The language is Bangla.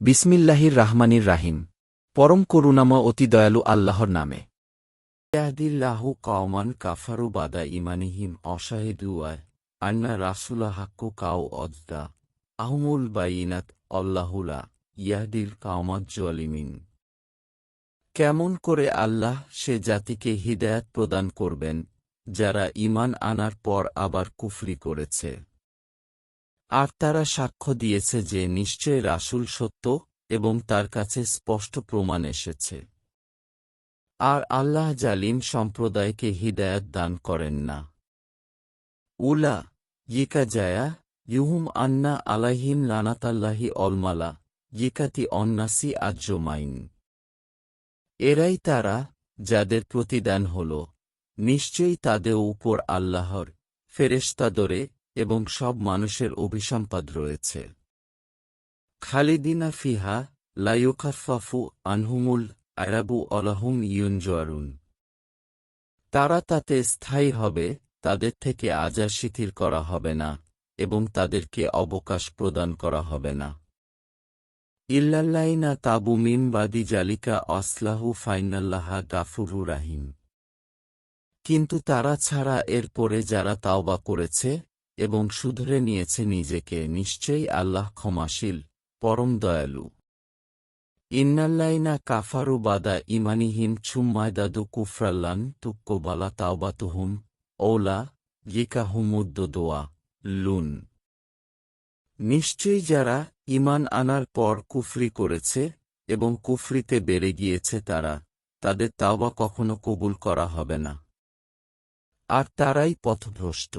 বিসমিল্লাহির রাহমানির রাহিম। পরম করুণাময় অতি দয়ালু আল্লাহর নামে। ইয়াহদিল্লাহু কওমান কাফারু বাদা ইমানিহিম অশাহিদুয়ায় আন্না রাসুলা হাক্কু কাউ অদ্দা আহমুল বাইনাত অল্লাহুলা ইয়াহদিল কাওমাত জলিমিন। কেমন করে আল্লাহ সে জাতিকে হিদায়াত প্রদান করবেন, যারা ঈমান আনার পর আবার কুফরি করেছে। আর তারা সাক্ষ্য দিয়েছে যে নিশ্চয় রাসূল সত্য এবং তার কাছে স্পষ্ট প্রমাণ এসেছে। আর আল্লাহ জালিম সম্প্রদায়কে হিদায়াত দান করেন না। উলা ইকা জায়া ইহুম আন্না আলাহিম লানাতাল্লাহি অলমালা ইকাতি অন্নাসি আজ্জমাইন। এরাই তারা যাদের প্রতিদান হল। নিশ্চয়ই তাদের উপর আল্লাহর ফেরেশতাদরে এবং সব মানুষের অভিসম্পাদ রয়েছে। খালিদিনা ফিহা লাইউখাফাফু আনহুমুল আরাবু অলাহুম ইউনজোয়ারুন তারা তাতে স্থায়ী হবে, তাদের থেকে আজার শিথিল করা হবে না এবং তাদেরকে অবকাশ প্রদান করা হবে না। ইল্লাল্লাইনা তাবু মিম বাদি জালিকা অসলাহু ফাইনাল্লাহা গাফুরু রাহিম। কিন্তু তারা ছাড়া এরপরে যারা তাওবা করেছে এবং শুধরে নিয়েছে নিজেকে, নিশ্চয়ই আল্লাহ ক্ষমাশীল, পরম দয়ালু। ইন্নাল্লাইনা কাফারু বাদা ইমানিহিম ছুম্মায়দাদু কুফরাল্লান তুক্কোবালা তাওবাতুহুম ওলা দোয়া লুন। নিশ্চয়ই যারা ইমান আনার পর কুফরি করেছে এবং কুফরিতে বেড়ে গিয়েছে তারা, তাদের তাওবা কখনো কবুল করা হবে না। আর তারাই পথভ্রষ্ট।